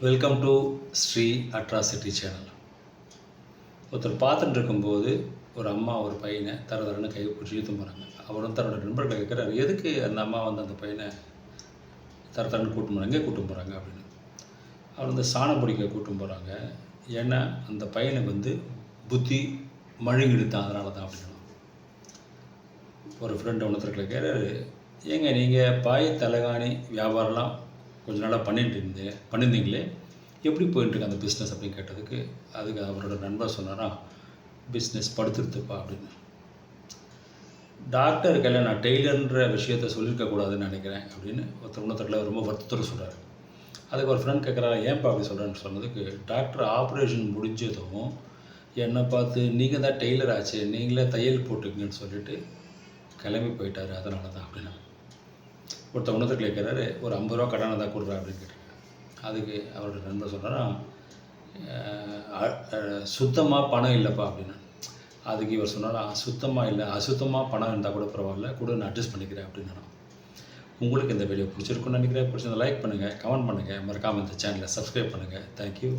Welcome to Sri atrocity channel ஒருத்தர் பார்த்துட்டு இருக்கும்போது ஒரு அம்மா ஒரு பையனை தர தரன்னு கை பிடிச்சி இழுத்து போகிறாங்க அவரும் தன்னோட நண்பர்களை கேட்குறாரு எதுக்கு அந்த அம்மா வந்து அந்த பையனை தர தரன்னு கூட்டும் போகிறாங்க கூட்டு போகிறாங்க அப்படின்னு. அவர் வந்து சாணம் பிடிக்க கூட்டும் போகிறாங்க ஏன்னா அந்த பையனுக்கு வந்து புத்தி மழுங்கிடுத்தான் அதனால தான் அப்படின்னு. ஒரு ஃப்ரெண்டு ஒன்றுத்தர் கேட்குறாரு ஏங்க நீங்கள் பாய் தலகாணி வியாபாரம்லாம் கொஞ்ச நாளாக பண்ணிட்டு இருந்தே பண்ணியிருந்தீங்களே எப்படி போயிட்டுருக்கு அந்த பிஸ்னஸ் அப்படின்னு கேட்டதுக்கு அதுக்கு அவரோட நண்பர் சொன்னாரா பிஸ்னஸ் படுத்துருத்துப்பா அப்படின்னு. டாக்டர் கையில் நான் டெய்லர்ன்ற விஷயத்த சொல்லியிருக்கக்கூடாதுன்னு நினைக்கிறேன் அப்படின்னு ஒருத்தர் இன்னொருத்தரில் ரொம்ப வருத்தத்தோடு சொல்கிறார் அதுக்கு ஒரு ஃப்ரெண்ட் கேட்குறாரு ஏன்ப்பா அப்படி சொல்கிறேன்னு சொன்னதுக்கு டாக்டர் ஆப்ரேஷன் முடிஞ்சதும் என்னை பார்த்து நீங்கள் தான் டெய்லர் ஆச்சு நீங்களே தையல் போட்டுக்கங்கன்னு சொல்லிட்டு கிளம்பி போயிட்டார் அதனால தான் அப்படின்னா. ஒருத்தர் உணர்த்து கேட்குறாரு ஒரு ஐம்பது ரூபா கடனை தான் கொடுறா அப்படின்னு கேட்டார் அதுக்கு அவரோட நண்பர் சொல்கிறாரா சுத்தமாக பணம் இல்லைப்பா அப்படின்னா. அதுக்கு இவர் சொன்னாரா சுத்தமாக இல்லை அசுத்தமாக பணம் இருந்தால் கூட பரவாயில்ல கூட நான் அட்ஜஸ்ட் பண்ணிக்கிறேன் அப்படின்னு உங்களுக்கு இந்த வீடியோ பிடிச்சிருக்குன்னு நினைக்கிறேன். பிடிச்சிருந்தா லைக் பண்ணுங்கள் கமெண்ட் பண்ணுங்கள் மறக்காமல் இந்த சேனலை சப்ஸ்கிரைப் பண்ணுங்கள் தேங்க்யூ